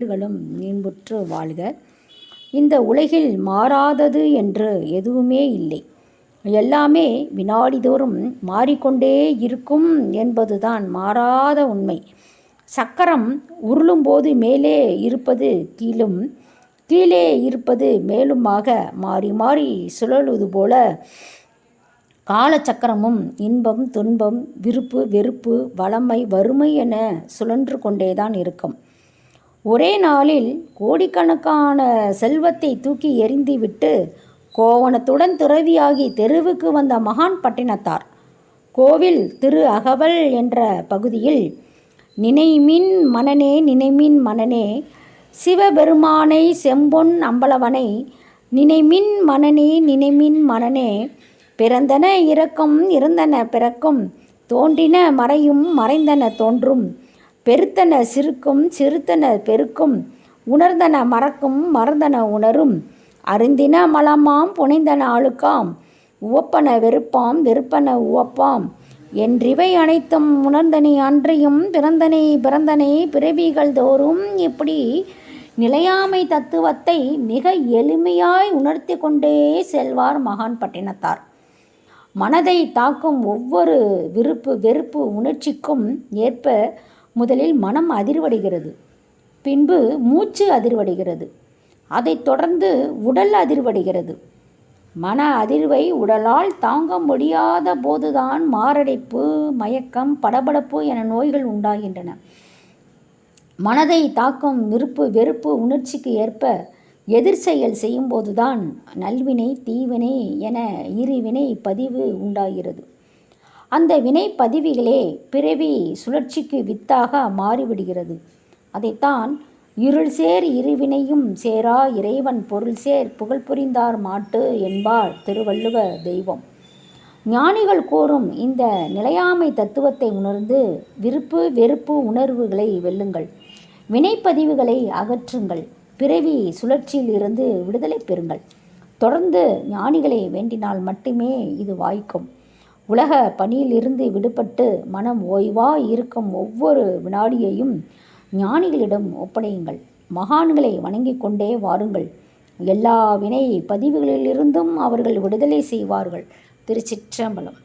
வீடுகளும் இன்புற்று வாழ்க. இந்த உலகில் மாறாதது என்று எதுவுமே இல்லை. எல்லாமே வினாடிதோறும் மாறிக்கொண்டே இருக்கும் என்பதுதான் மாறாத உண்மை. சக்கரம் உருளும்போது மேலே இருப்பது கீழும் கீழே இருப்பது மேலுமாக மாறி மாறி சுழலுவது போல காலச்சக்கரமும் இன்பம் துன்பம் விருப்பு வெறுப்பு வளமை வறுமை என சுழன்று கொண்டேதான் இருக்கும். ஒரே நாளில் கோடிக்கணக்கான செல்வத்தை தூக்கி எறிந்துவிட்டு கோவணத்துடன் துறவியாகி தெருவுக்கு வந்த மகான் பட்டினத்தார். கோவில் திரு அகவல் என்ற பகுதியில் நினைமின் மனனே நினைமின் மனனே சிவபெருமானை செம்பொன் அம்பலவனை நினைமின் மனனே நினைமின் மனனே பிறந்தன இறக்கும் இருந்தன பிறக்கும் தோன்றின மறையும் மறைந்தன தோன்றும் பெருத்தன சிறுக்கும் சிறுத்தன பெருக்கும் உணர்ந்தன மறக்கும் மறந்தன உணரும். அருந்தின மலமாம் புனைந்தன அழுக்காம் உவப்பன வெறுப்பாம் வெறுப்பன உவப்பாம். என்றிவை அனைத்தும் உணர்ந்தனை அன்றையும் பிறந்தனை பிறந்தனை பிறவிகள் தோறும் இப்படி நிலையாமை தத்துவத்தை மிக எளிமையாய் உணர்த்தி கொண்டே செல்வார் மகான் பட்டினத்தார். மனதை தாக்கும் ஒவ்வொரு விருப்பு வெறுப்பு உணர்ச்சிக்கும் ஏற்ப முதலில் மனம் அதிர்வடைகிறது. பின்பு மூச்சு அதிர்வடைகிறது. அதைத் தொடர்ந்து உடல் அதிர்வடைகிறது. மன அதிர்வை உடலால் தாங்க முடியாத போதுதான் மாரடைப்பு மயக்கம் படபடப்பு என நோய்கள் உண்டாகின்றன. மனதை தாக்கும் விருப்பு வெறுப்பு உணர்ச்சிக்கு ஏற்ப எதிர் செயல் செய்யும்போதுதான் நல்வினை தீவினை என இருவினை பதிவு உண்டாகிறது. அந்த வினை பதிவிகளே பிறவி சுழற்சிக்கு வித்தாக மாறிவிடுகிறது. அதைத்தான் இருள் சேர் இருவினையும் சேரா இறைவன் பொருள் சேர் புகழ் புரிந்தார் மாட்டு என்பார் திருவள்ளுவ தெய்வம். ஞானிகள் கூறும் இந்த நிலையாமை தத்துவத்தை உணர்ந்து விருப்பு வெறுப்பு உணர்வுகளை வெல்லுங்கள். வினைப்பதிவுகளை அகற்றுங்கள். பிறவி சுழற்சியில் இருந்து விடுதலை பெறுங்கள். தொடர்ந்து ஞானிகளை வேண்டினால் மட்டுமே இது வாய்க்கும். உலக பணியிலிருந்து விடுபட்டு மனம் ஓய்வாய் இருக்கும் ஒவ்வொரு வினாடியையும் ஞானிகளிடம் ஒப்படையுங்கள். மகான்களை வணங்கிக் கொண்டே வாருங்கள். எல்லா வினை பதிவுகளிலிருந்தும் அவர்கள் விடுதலை செய்வார்கள். திருச்சிற்றம்பலம்.